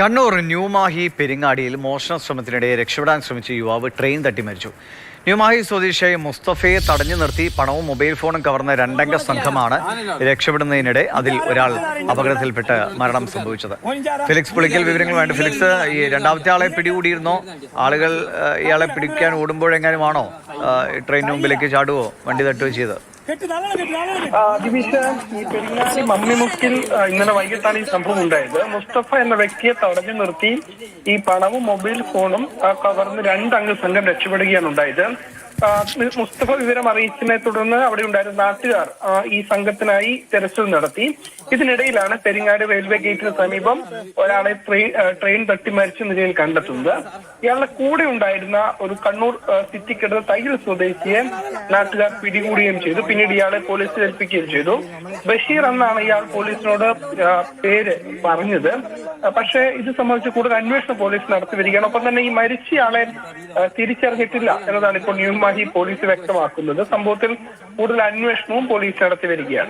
കണ്ണൂർ ന്യൂമാഹി പെരിങ്ങാടിയിൽ മോഷണ ശ്രമത്തിനിടെ രക്ഷപ്പെടാൻ ശ്രമിച്ച യുവാവ് ട്രെയിൻ തട്ടി മരിച്ചു. ന്യൂമാഹി സ്വദേശിയായ മുസ്തഫയെ തടഞ്ഞു നിർത്തി പണവും മൊബൈൽ ഫോണും കവർന്ന രണ്ടംഗ സംഘമാണ് രക്ഷപ്പെടുന്നതിനിടെ അതിൽ ഒരാൾ അപകടത്തിൽപ്പെട്ട് മരണം സംഭവിച്ചത്. ഫിലിക്സ് പുളിക്കൽ വിവരങ്ങൾ വേണ്ട ഫിലിക്സ് ഈ രണ്ടാമത്തെ ആളെ പിടികൂടിയിരുന്നോ? ആളുകൾ ഇയാളെ പിടിക്കാൻ ഓടുമ്പോഴെങ്ങാനുമാണോ ട്രെയിനിന് മുമ്പിലേക്ക് ചാടുവോ വണ്ടി തട്ടുകയോ ചെയ്ത് ആ, ദിവിഷ ഈ പെരിങ്ങാടി മമ്മിമുക്കിൽ മുക്കിൽ ഇന്നലെ വൈകിട്ടാണ് ഈ സംഭവം ഉണ്ടായത്. മുസ്തഫ എന്ന വ്യക്തിയെ തടഞ്ഞു നിർത്തി ഈ പണവും മൊബൈൽ ഫോണും ആ, കവർന്ന് രണ്ടംഗ സംഘം രക്ഷപ്പെടുകയാണ് ഉണ്ടായത്. മുസ്തഫ വിവരം അറിയിച്ചതിനെ തുടർന്ന് അവിടെ ഉണ്ടായിരുന്ന നാട്ടുകാർ ഈ സംഘത്തിനായി തെരച്ചിൽ നടത്തി. ഇതിനിടയിലാണ് പെരിങ്ങാട് റെയിൽവേ ഗേറ്റിന് സമീപം ഒരാളെ ട്രെയിൻ തട്ടി മരിച്ച നിലയിൽ കണ്ടെത്തുന്നത്. ഇയാളുടെ കൂടെ ഉണ്ടായിരുന്ന ഒരു കണ്ണൂർ സിറ്റിക്കടുത്ത തയ്യൽ സ്വദേശിയെ നാട്ടുകാർ പിടികൂടുകയും ചെയ്തു. പിന്നീട് ഇയാളെ പോലീസ് ഏൽപ്പിക്കുകയും ചെയ്തു. ബഷീർ എന്നാണ് ഇയാൾ പോലീസിനോട് പേര് പറഞ്ഞത്. പക്ഷേ ഇത് സംബന്ധിച്ച് കൂടുതൽ അന്വേഷണം പോലീസ് നടത്തി വരികയാണ്. ഒപ്പം തന്നെ ഈ മരിച്ചയാളെ തിരിച്ചറിഞ്ഞിട്ടില്ല എന്നതാണ് ഇപ്പോൾ ന്യൂമാഹി പോലീസ് വ്യക്തമാക്കുന്നത് സംഭവത്തിൽ കൂടുതൽ അന്വേഷണവും പോലീസ് നടത്തി വരികയാണ്.